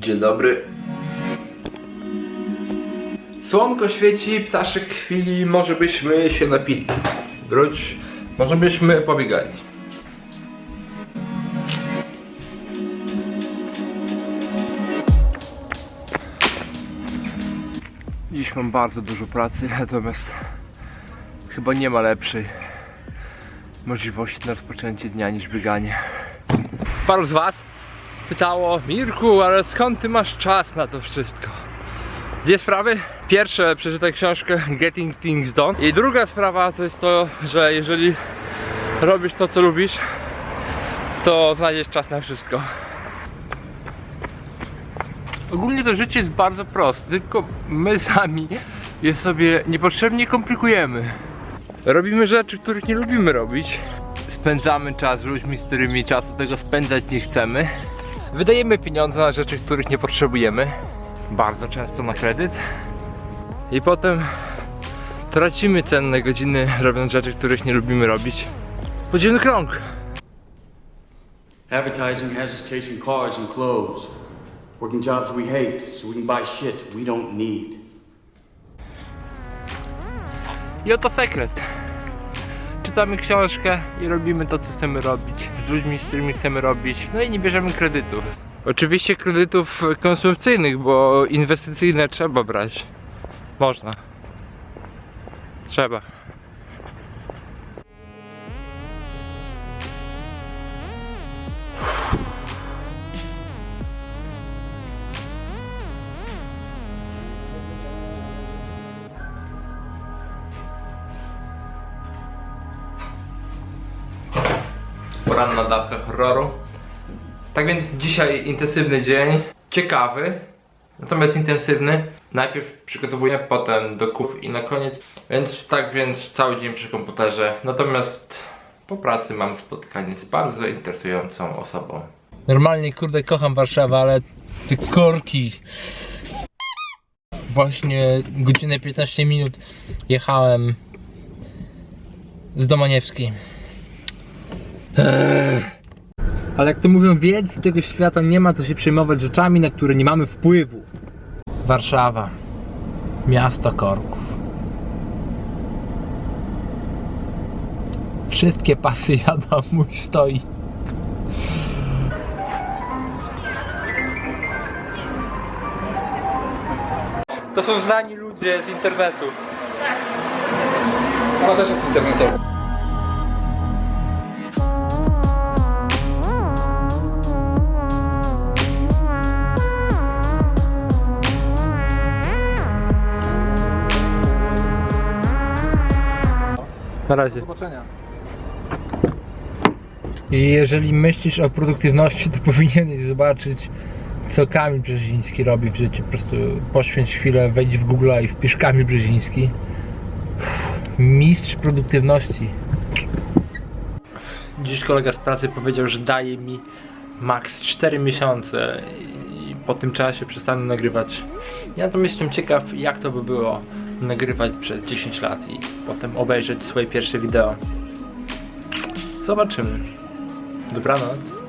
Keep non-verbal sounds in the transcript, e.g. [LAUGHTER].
Dzień dobry. Słonko świeci, ptaszek chwili, może byśmy się napili. Wróć, może byśmy pobiegali. Dziś mam bardzo dużo pracy, natomiast chyba nie ma lepszej możliwości na rozpoczęcie dnia niż bieganie. Paru z Was pytało, Mirku, ale skąd Ty masz czas na to wszystko? Dwie sprawy. Pierwsze, przeczytaj książkę Getting Things Done. I druga sprawa to jest to, że jeżeli robisz to, co lubisz, to znajdziesz czas na wszystko. Ogólnie to życie jest bardzo proste, tylko my sami je sobie niepotrzebnie komplikujemy. Robimy rzeczy, których nie lubimy robić. Spędzamy czas z ludźmi, z którymi czasu tego spędzać nie chcemy. Wydajemy pieniądze na rzeczy, których nie potrzebujemy. Bardzo często na kredyt. I potem tracimy cenne godziny robiąc rzeczy, których nie lubimy robić. Podziemny krąg. Advertising has us chasing cars and clothes, working jobs we hate so we can buy shit we don't need. I oto sekret. Czytamy książkę i robimy to, co chcemy robić. Z ludźmi, z którymi chcemy robić. No i nie bierzemy kredytów. Oczywiście kredytów konsumpcyjnych, bo inwestycyjne trzeba brać. Można. Trzeba. Poranna dawka horroru. Tak więc dzisiaj intensywny dzień. Ciekawy, natomiast intensywny. Najpierw przygotowuję, potem do kuf i na koniec. Więc tak więc cały dzień przy komputerze. Natomiast po pracy mam spotkanie z bardzo interesującą osobą. Normalnie kurde kocham Warszawę, ale te korki. Właśnie godzinę 15 minut jechałem z Domaniewskiej. Ale jak to mówią, więcej tego świata nie ma co się przejmować rzeczami, na które nie mamy wpływu. Warszawa. Miasto korków. Wszystkie pasy [LAUGHS] jada mój stoi. To są znani ludzie z internetu. Ona też jest internetowa. Na razie. zobaczenia. I jeżeli myślisz o produktywności, to [LAUGHS] powinieneś zobaczyć, co Kamil Brzeziński robi w życiu. Po prostu poświęć chwilę, wejdź w Google i wpisz Kamil Brzeziński. Uff, Mistrz produktywności. Dziś kolega z pracy powiedział, że daje mi maks 4 miesiące i po tym czasie przestanę nagrywać. Ja natomiast jestem ciekaw, jak to by było nagrywać przez 10 lat i potem obejrzeć swoje pierwsze wideo. Zobaczymy. Dobranoc.